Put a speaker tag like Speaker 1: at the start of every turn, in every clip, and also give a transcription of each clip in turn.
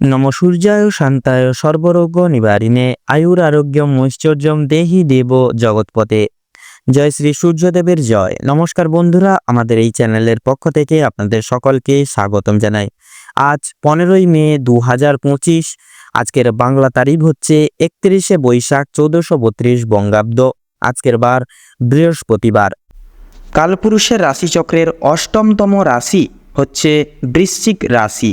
Speaker 1: নম সূর্যায় শান্তায় সর্বরোগ নিবারিণে, আয়ুর আরোগ্যম ঐশ্বর্যম দেহি দেব জগৎপথে জয় শ্রী সূর্যদেবের জয়। নমস্কার বন্ধুরা, আমাদের এই চ্যানেলের পক্ষ থেকে আপনাদের সকলকে স্বাগতম জানাই। আজ পনেরোই মে দু হাজার পঁচিশ, আজকের বাংলা তারিখ হচ্ছে একত্রিশে বৈশাখ চৌদ্দশো বত্রিশ বঙ্গাব্দ, আজকের বার বৃহস্পতিবার।
Speaker 2: কালপুরুষের রাশিচক্রের অষ্টমতম রাশি হচ্ছে বৃশ্চিক রাশি।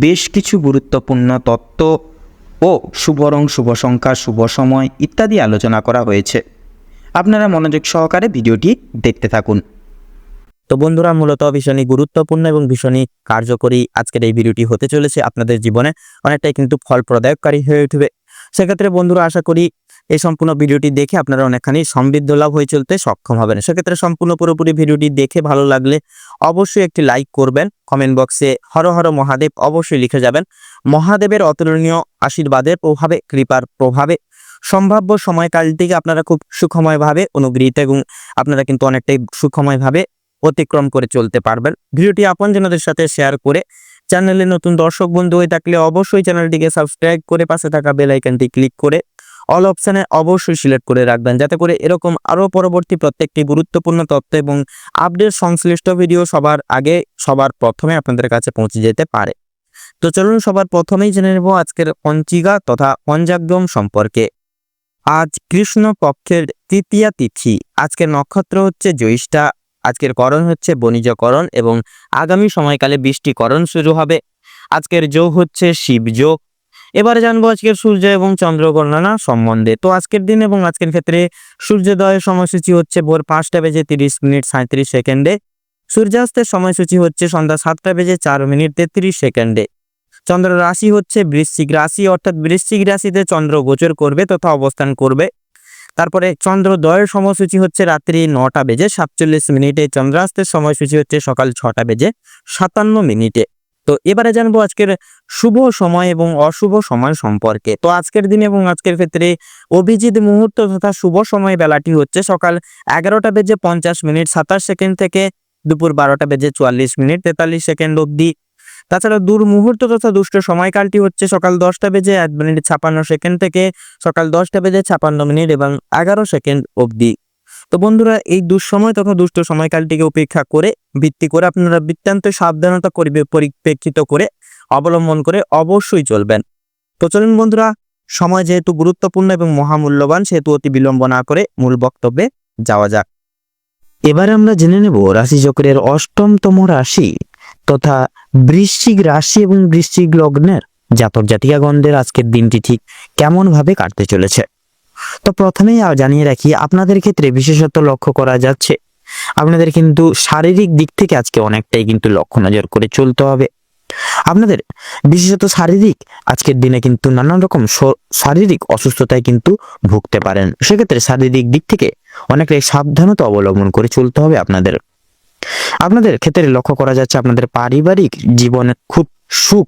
Speaker 2: বেশ কিছু গুরুত্বপূর্ণ তত্ত্ব ও শুভ রং শুভ সংখ্যা শুভ সময় ইত্যাদি আলোচনা করা হয়েছে। আপনারা মনোযোগ সহকারে ভিডিওটি দেখতে থাকুন।
Speaker 1: তো বন্ধুরা, মূলত ভীষণই গুরুত্বপূর্ণ এবং ভীষণই কার্যকরী আজকের এই ভিডিওটি হতে চলেছে। আপনাদের জীবনে অনেকটাই কিন্তু ফলপ্রদায়ককারী হয়ে উঠবে। সেক্ষেত্রে বন্ধুরা, আশা করি এই সম্পূর্ণ ভিডিওটি দেখে আপনারা অনেকখানি সমৃদ্ধ লাভ হয়ে চলতে সক্ষম হবেন। সেক্ষেত্রে সম্পূর্ণ পুরোপুরি ভিডিওটি দেখে ভালো লাগলে অবশ্যই একটি লাইক করবেন। কমেন্ট বক্সে হর হর মহাদেব অবশ্যই লিখে যাবেন। মহাদেবের অতুলনীয় আশীর্বাদের প্রভাবে, কৃপার প্রভাবে, সম্ভাব্য সময়কালটিকে আপনারা খুব সুখময়ভাবে অনুগৃহীত এবং আপনারা কিন্তু অনেকটাই সুখময়ভাবে অতিক্রম করে চলতে পারবেন। ভিডিওটি আপনজনদের সাথে শেয়ার করে চ্যানেলে নতুন দর্শক বন্ধু হয়ে থাকলে অবশ্যই চ্যানেলটিকে সাবস্ক্রাইব করে পাশে থাকা বেল আইকনটি ক্লিক করে অল অপশানে অবশ্যই সিলেক্ট করে রাখবেন, যাতে করে এরকম আরও পরবর্তী প্রত্যেকটি গুরুত্বপূর্ণ তথ্য এবং আপডেট সংশ্লিষ্ট ভিডিও সবার আগে, সবার প্রথমে আপনাদের কাছে পৌঁছে যেতে পারে। তো চলুন সবার প্রথমেই জেনে নেব আজকের পঞ্চিকা তথা পঞ্চাগ্রম সম্পর্কে। আজ কৃষ্ণ পক্ষের তৃতীয়া তিথি, আজকের নক্ষত্র হচ্ছে জ্যৈষ্ঠা আজকের করণ হচ্ছে বণিজকরণ এবং আগামী সময়কালে বৃষ্টিকরণ শুরু হবে। আজকের যোগ হচ্ছে শিব যোগ এবারে জানব আজকের সূর্য এবং চন্দ্র গণনা সম্বন্ধে। তো আজকের দিন এবং আজকের ক্ষেত্রে সূর্যোদয়ের সময়সূচি হচ্ছে ভোর পাঁচটা বেজে তিরিশ মিনিট সাঁত্রিশ সেকেন্ডে। সূর্যাস্তের সময়সূচি হচ্ছে সন্ধ্যা সাতটা বেজে চার মিনিট তেত্রিশ সেকেন্ডে। চন্দ্র রাশি হচ্ছে বৃশ্চিক রাশি, অর্থাৎ বৃশ্চিক রাশিতে চন্দ্র গোচর করবে, তথা অবস্থান করবে। তারপরে চন্দ্রোদয়ের সময়সূচি হচ্ছে রাত্রি নটা বেজে সাতচল্লিশ মিনিটে। চন্দ্রাস্তের সময়সূচি হচ্ছে সকাল ছটা বেজে সাতান্ন মিনিটে। তো এবারে জানব আজকের শুভ সময় এবং অশুভ সময় সম্পর্কে। তো আজকের দিন এবং আজকের ক্ষেত্রে অভিজিৎ মুহূর্ত তথা শুভ সময় বেলাটি হচ্ছে সকাল এগারোটা বেজে পঞ্চাশ মিনিট সাতাশ সেকেন্ড থেকে দুপুর বারোটা বেজে চুয়াল্লিশ মিনিট তেতাল্লিশ সেকেন্ড অবধি। তাছাড়া দূর মুহূর্ত তথা দুষ্ট সময়কালটি হচ্ছে সকাল দশটা বেজে এক মিনিট ছাপান্ন সেকেন্ড থেকে সকাল দশটা বেজে ছাপান্ন মিনিট এবং এগারো সেকেন্ড অবধি। তো বন্ধুরা, এই দুঃসময় তথা দুষ্ট সময়কালটিকে উপেক্ষা করে, ভিত্তি করে আপনারা বৃত্তান্ত সাবধানতা করিবে পরিপ্রেক্ষিত করে অবলম্বন করে অবশ্যই চলবেন। তো চলুন বন্ধুরা, সময় যেহেতু গুরুত্বপূর্ণ এবং মহামূল্যবান, সেহেতু অতি বিলম্ব না করে মূল বক্তব্যে যাওয়া যাক।
Speaker 2: এবারে আমরা জেনে নেব রাশিচক্রের অষ্টমতম রাশি তথা বৃশ্চিক রাশি এবং বৃশ্চিক লগ্নের জাতক জাতিকাগণদের আজকের দিনটি ঠিক কেমন ভাবে কাটতে চলেছে। তো প্রথমেই আর জানিয়ে রাখি, আপনাদের ক্ষেত্রে বিশেষত লক্ষ্য করা যাচ্ছে, আপনাদের কিন্তু শারীরিক দিক থেকে আজকে অনেকটাই কিন্তু লক্ষ্য নজর করে চলতে হবে। আপনাদের বিশেষত শারীরিক, আজকের দিনে কিন্তু নানান রকম শারীরিক অসুস্থতায় কিন্তু ভুগতে পারেন। সেক্ষেত্রে শারীরিক দিক থেকে অনেকটাই সাবধানতা অবলম্বন করে চলতে হবে আপনাদের। আপনাদের ক্ষেত্রে লক্ষ্য করা যাচ্ছে, আপনাদের পারিবারিক জীবনে খুব সুখ,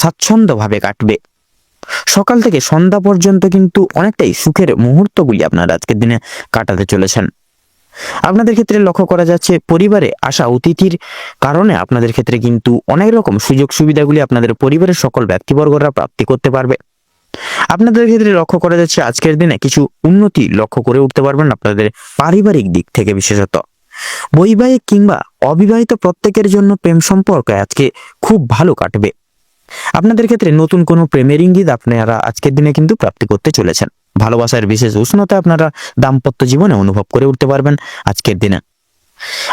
Speaker 2: স্বাচ্ছন্দ্যভাবে কাটবে। সকাল থেকে সন্ধ্যা পর্যন্ত কিন্তু অনেকটাই সুখের মুহূর্তগুলি আপনারা আজকের দিনে কাটাতে চলেছেন। আপনাদের ক্ষেত্রে লক্ষ্য করা যাচ্ছে, পরিবারে আসা অতিথির কারণে আপনাদের ক্ষেত্রে কিন্তু অনেক রকম সুযোগ সুবিধাগুলি আপনাদের পরিবারের সকল ব্যক্তিবর্গরা প্রাপ্তি করতে পারবে। আপনাদের ক্ষেত্রে লক্ষ্য করা যাচ্ছে, আজকের দিনে কিছু উন্নতি লক্ষ্য করে উঠতে পারবেন আপনাদের পারিবারিক দিক থেকে বিশেষত। বৈবাহিক কিংবা অবিবাহিত প্রত্যেকের জন্য প্রেম সম্পর্ক আজকে খুব ভালো কাটবে। আপনাদের ক্ষেত্রে নতুন কোনো প্রেমের ইঙ্গিত আপনারা আজকের দিনে কিন্তু প্রাপ্তি করতে চলেছেন। ভালোবাসার বিশেষ উষ্ণতা আপনারা দাম্পত্য জীবনে অনুভব করে উঠতে পারবেন আজকের দিনে।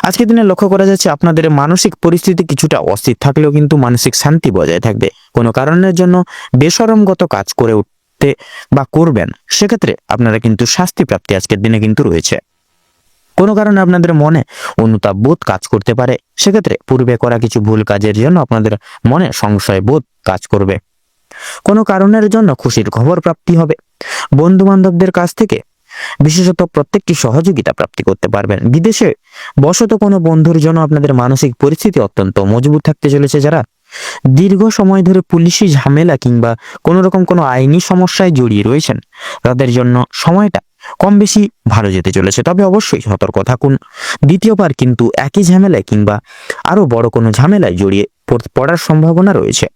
Speaker 2: আজকের দিনে লক্ষ্য করা যাচ্ছে আপনাদের মানসিক পরিস্থিতি কিছুটা অস্থির থাকলেও কিন্তু মানসিক শান্তি বজায় থাকবে। কোনো কারণের জন্য বেসরমগত কাজ করে উঠতে বা করবেন, সেক্ষেত্রে আপনারা কিন্তু শাস্তি প্রাপ্তি আজকের দিনে কিন্তু রয়েছে। কোনো কারণে আপনাদের মনে অনুতাপ বোধ কাজ করতে পারে, সেক্ষেত্রে পূর্বে করা কিছু ভুল কাজের জন্য আপনাদের মনে সংশয় বোধ কাজ করবে। কোনো কারণের জন্য খুশির খবর প্রাপ্তি হবে। বন্ধু বান্ধবদের কাছ থেকে বিশেষত প্রত্যেকটি সহযোগিতা প্রাপ্তি করতে পারবেন। বিদেশে বশত কোনো বন্ধুর জন্য আপনাদের মানসিক পরিস্থিতি অত্যন্ত মজবুত থাকতে চলেছে যারা দীর্ঘ সময় ধরে পুলিশি ঝামেলা কিংবা কোনো রকম কোনো আইনি সমস্যায় জড়িয়ে রয়েছেন। তাদের জন্য সময়টা কম বেশি ভালো যেতে চলেছে। তবে অবশ্যই সতর্ক থাকুন। দ্বিতীয়বার কিন্তু একই ঝামেলায় কিংবা আরও বড় কোনো ঝামেলায় জড়িয়ে পড়ার সম্ভাবনা রয়েছে।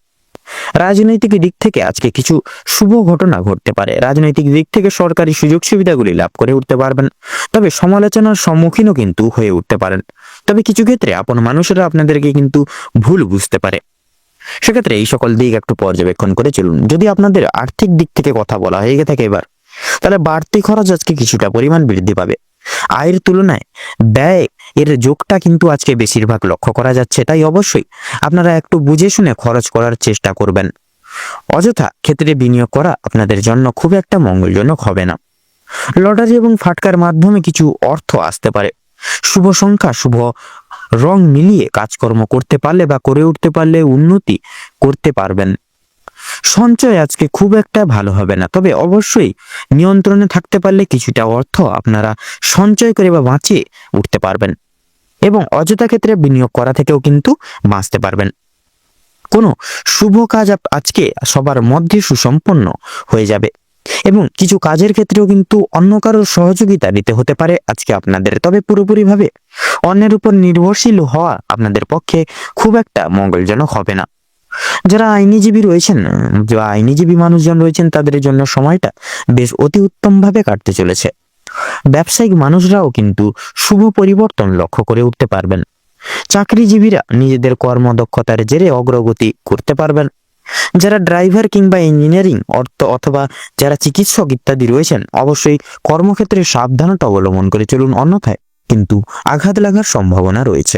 Speaker 2: রাজনৈতিক দিক থেকে আজকে কিছু শুভ ঘটনা ঘটতে পারে। রাজনৈতিক দিক থেকে সরকারি সুযোগ সুবিধাগুলি লাভ করে উঠতে পারবেন। তবে সমালোচনার সম্মুখীনও কিন্তু হয়ে উঠতে পারেন। তবে কিছু ক্ষেত্রে আপন মানুষেরা আপনাদেরকে কিন্তু ভুল বুঝতে পারে। সেক্ষেত্রে এই সকল দিক একটু পর্যবেক্ষণ করে চলুন। যদি আপনাদের আর্থিক দিক থেকে কথা বলা হয়ে থাকে এবার তাহলে বাড়তি খরচ আজকে কিছুটা পরিমাণ বৃদ্ধি পাবে। আয়ের তুলনায় ব্যয় এর যোগটা কিন্তু আজকে বেশিরভাগ লক্ষ্য করা যাচ্ছে, তাই অবশ্যই আপনারা একটু বুঝে শুনে খরচ করার চেষ্টা করবেন। অযথা ক্ষেত্রে বিনিয়োগ করা আপনাদের জন্য খুব একটা মঙ্গলজনক হবে না। লটারি এবং ফাটকার মাধ্যমে কিছু অর্থ আসতে পারে। শুভ সংখ্যা, শুভ রং মিলিয়ে কাজকর্ম করতে পারলে বা করে উঠতে পারলে উন্নতি করতে পারবেন। সঞ্চয় আজকে খুব একটা ভালো হবে না। তবে অবশ্যই নিয়ন্ত্রণে থাকতে পারলে কিছুটা অর্থ আপনারা সঞ্চয় করে বা বাঁচিয়ে উঠতে পারবেন এবং অযথা ক্ষেত্রে বিনিয়োগ করা থেকেও কিন্তু বাঁচতে পারবেন। কোনো শুভ কাজ আজকে সবার মধ্যে সুসম্পন্ন হয়ে যাবে এবং কিছু কাজের ক্ষেত্রেও কিন্তু অন্য কারোর সহযোগিতা নিতে হতে পারে আজকে আপনাদের। তবে পুরোপুরিভাবে অন্যের উপর নির্ভরশীল হওয়া আপনাদের পক্ষে খুব একটা মঙ্গলজনক হবে না। যারা আইনিজীবী রয়েছেন যে আইনিজীবী মানুষজন রয়েছেন, তাদের জন্য সময়টা বেশ অতি উত্তমভাবে কাটতে চলেছে। ব্যবসায়িক মানুষরাও কিন্তু শুভ পরিবর্তন লক্ষ্য করে উঠতে পারবেন। চাকরিজীবীরা নিজেদের কর্মদক্ষতার জেরে অগ্রগতি করতে পারবেন। যারা ড্রাইভার কিংবা ইঞ্জিনিয়ারিং, অর্থ অথবা যারা চিকিৎসক ইত্যাদি রয়েছেন, অবশ্যই কর্মক্ষেত্রে সাবধানতা অবলম্বন করে চলুন, অন্যথায় কিন্তু আঘাত লাগার সম্ভাবনা রয়েছে।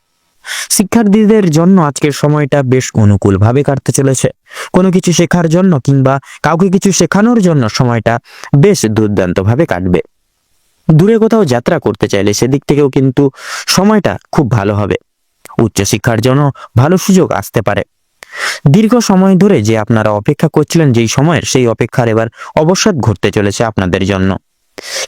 Speaker 2: শিক্ষার্থীদের জন্য আজকের সময়টা বেশ অনুকূলভাবে কাটতে চলেছে। কোনো কিছু শেখার জন্য কিংবা কাউকে কিছু শেখানোর জন্য সময়টা বেশ দুর্দান্তভাবে কাটবে। দূরে কোথাও যাত্রা করতে চাইলে সেদিক থেকেও কিন্তু সময়টা খুব ভালো হবে। উচ্চশিক্ষার জন্য ভালো সুযোগ আসতে পারে। দীর্ঘ সময় ধরে যে আপনারা অপেক্ষা করছিলেন, যেই সময়ের সেই অপেক্ষার এবার অবসাদ ঘটতে চলেছে আপনাদের জন্য।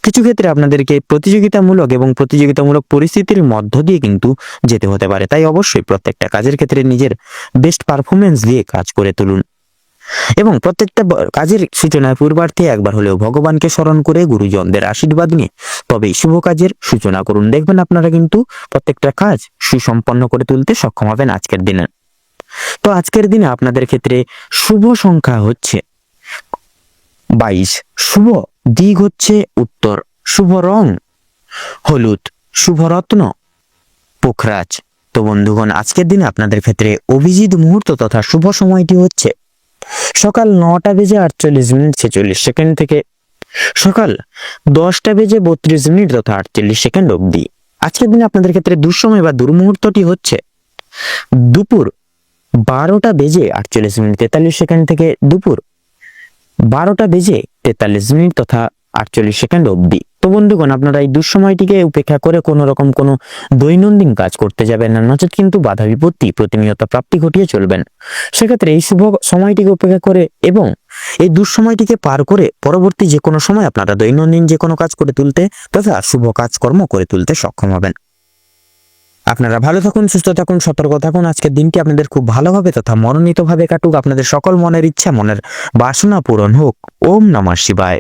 Speaker 2: কিছু ক্ষেত্রে আপনাদেরকে প্রতিযোগিতামূলক এবং প্রতিযোগিতামূলক পরিস্থিতির মধ্য দিয়ে কিন্তু যেতে হতে পারে। তাই অবশ্যই প্রত্যেকটা কাজের ক্ষেত্রে নিজের বেস্ট পারফরমেন্স দিয়ে কাজ করে তুলুন। এবং প্রত্যেকটা কাজের সূচনায় পূর্বার্থে একবার হলেও ভগবানকে স্মরণ করে গুরুজনদের আশীর্বাদ নিয়ে তবেই শুভ কাজের সূচনা করুন। দেখবেন আপনারা কিন্তু প্রত্যেকটা কাজ সুসম্পন্ন করে তুলতে সক্ষম হবেন আজকের দিনে। তো আজকের দিনে আপনাদের ক্ষেত্রে শুভ সংখ্যা হচ্ছে বাইশ। শুভ দিক হচ্ছে উত্তর, শুভ রং, হলুদ শুভ রত্ন পোখরাজ। তো বন্ধুগণ, আজকের দিনে আপনাদের ক্ষেত্রে অভিজিৎ মুহূর্ত তথা শুভ সময়টি হচ্ছে সকাল নটা বেজে আটচল্লিশ মিনিট ছেচল্লিশ সেকেন্ড থেকে সকাল দশটা বেজে বত্রিশ মিনিট তথা আটচল্লিশ সেকেন্ড অবধি। আজকের দিনে আপনাদের ক্ষেত্রে দুঃসময় বা দুর্মুহূর্তটি হচ্ছে দুপুর বারোটা বেজে আটচল্লিশ মিনিট তেতাল্লিশ সেকেন্ড থেকে দুপুর বারোটা বেজে তেতাল্লিশ মিনিট তথা আটচল্লিশ সেকেন্ড অবধি। তো বন্ধুগণ, আপনারা এই দুঃসময়টিকে উপেক্ষা করে কোনো রকম কোনো দৈনন্দিন কাজ করতে যাবেন না, নচেত কিন্তু বাধা বিপত্তি, প্রতিনিয়ত প্রাপ্তি ঘটিয়ে চলবেন। সেক্ষেত্রে এই শুভ সময়টিকে উপেক্ষা করে এবং এই দুঃসময়টিকে পার করে পরবর্তী যে কোনো সময় আপনারা দৈনন্দিন যে কোনো কাজ করে তুলতে তথা শুভ কাজকর্ম করে তুলতে সক্ষম হবেন। আপনারা ভালো থাকুন, সুস্থ থাকুন, সতর্ক থাকুন। আজকের দিনটি আপনাদের খুব ভালোভাবে তথা মনোনীতভাবে কাটুক। আপনাদের সকল মনের ইচ্ছা, মনের বাসনা পূরণ হোক। ওম নমঃ শিবায়।